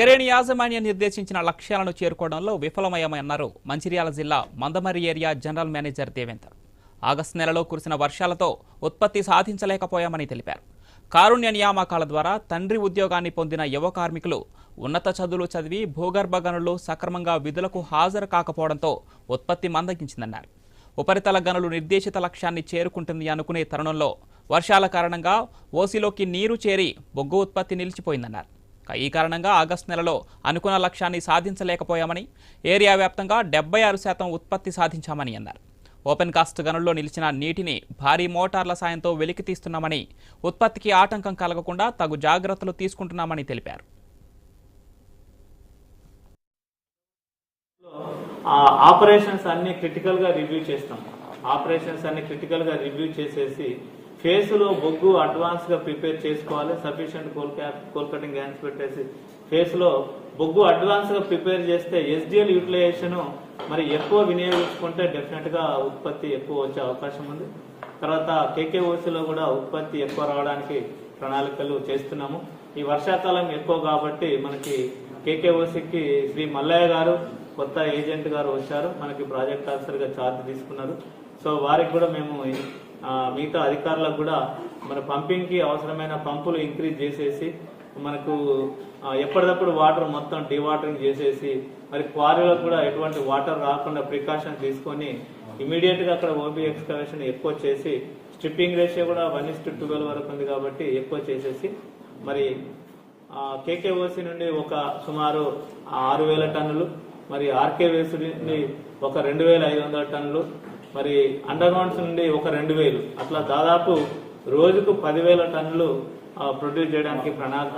సింగరేణి యాజమాన్యం నిర్దేశించిన లక్ష్యాలను చేరుకోవడంలో విఫలమయ్యామన్నారు మంచిర్యాల జిల్లా Mandamarri area general manager Devender. August నెలలో కురిసిన వర్షాలతో ఉత్పత్తి సాధించలేకపోయామని తెలిపారు. కారుణ్య నియామకాల ద్వారా తండ్రి ఉద్యోగాన్ని పొందిన యువ కార్మికులు ఉన్నత చదువులు చదివి భూగర్భ గనులు సక్రమంగా విధులకు హాజరు కాకపోవడంతో ఉత్పత్తి మందగించిందన్నారు. ఉపరితల గనులు నిర్దేశిత లక్ష్యాన్ని చేరుకుంటుంది అనుకునే తరుణంలో వర్షాల కారణంగా ఓసిలోకి నీరు చేరి బొగ్గు ఉత్పత్తి నిలిచిపోయిందన్నారు. ఈ కారణంగా ఆగస్టు నెలలో అనుకున్న లక్ష్యాన్ని సాధించలేకపోయామని ఏరియా వ్యాప్తంగా డెబ్బై ఆరు శాతం ఉత్పత్తి సాధించామని అన్నారు. ఓపెన్ కాస్ట్ గనుల్లో నిలిచిన నీటిని భారీ మోటార్ల సాయంతో వెలికి తీస్తున్నామని ఉత్పత్తికి ఆటంకం కలగకుండా తగు జాగ్రత్తలు తీసుకుంటున్నామని తెలిపారు. ఆపరేషన్స్ అన్ని క్రిటికల్గా రివ్యూ చేస్తాం. ఆపరేషన్స్ అన్ని క్రిటికల్గా రివ్యూ చేసేసి ఫేస్లో బొగ్గు అడ్వాన్స్గా ప్రిపేర్ చేసుకోవాలి sufficient coal cap coal cutting గ్యాన్స్ పెట్టేసి ఫేస్లో బొగ్గు అడ్వాన్స్గా ప్రిపేర్ చేస్తే ఎస్డిఎల్ యూటిలైజేషన్ మరి ఎక్కువ వినియోగించుకుంటే డెఫినెట్గా ఉత్పత్తి ఎక్కువ వచ్చే అవకాశం ఉంది. తర్వాత కేకేఓసిలో కూడా ఉత్పత్తి ఎక్కువ రావడానికి ప్రణాళికలు చేస్తున్నాము. ఈ వర్షాకాలం ఎక్కువ కాబట్టి మనకి కేకేఓసికి శ్రీ మల్లయ్య గారు కొత్త ఏజెంట్ గారు వచ్చారు. మనకి ప్రాజెక్ట్ ఆఫీసర్గా ఛార్జ్ తీసుకున్నారు. సో వారికి కూడా మేము మిగతా అధికారులకు కూడా మన పంపింగ్కి అవసరమైన పంపులు ఇంక్రీజ్ చేసేసి మనకు ఎప్పటికప్పుడు వాటర్ మొత్తం డివాటరింగ్ చేసేసి మరి క్వారీలకు కూడా ఎటువంటి వాటర్ రాకుండా ప్రికాషన్ తీసుకొని ఇమీడియట్గా అక్కడ ఓబీ ఎక్స్కవేషన్ ఎక్కువ చేసి స్ట్రిప్పింగ్ రేషియో కూడా వన్ ఇస్ టు ట్వెల్వ్ వరకు ఉంది కాబట్టి ఎక్కువ చేసేసి మరి కేకేఓసి నుండి ఒక సుమారు ఆరు వేల టన్నులు మరి ఆర్కేవేసి నుండి ఒక రెండు వేల ఐదు వందల టన్నులు మరి అండర్ గ్రౌండ్స్ నుండి ఒక రెండు వేలు. అట్లా దాదాపు రోజుకు పదివేల టన్నులు ప్రొడ్యూస్ చేయడానికి ప్రణాళిక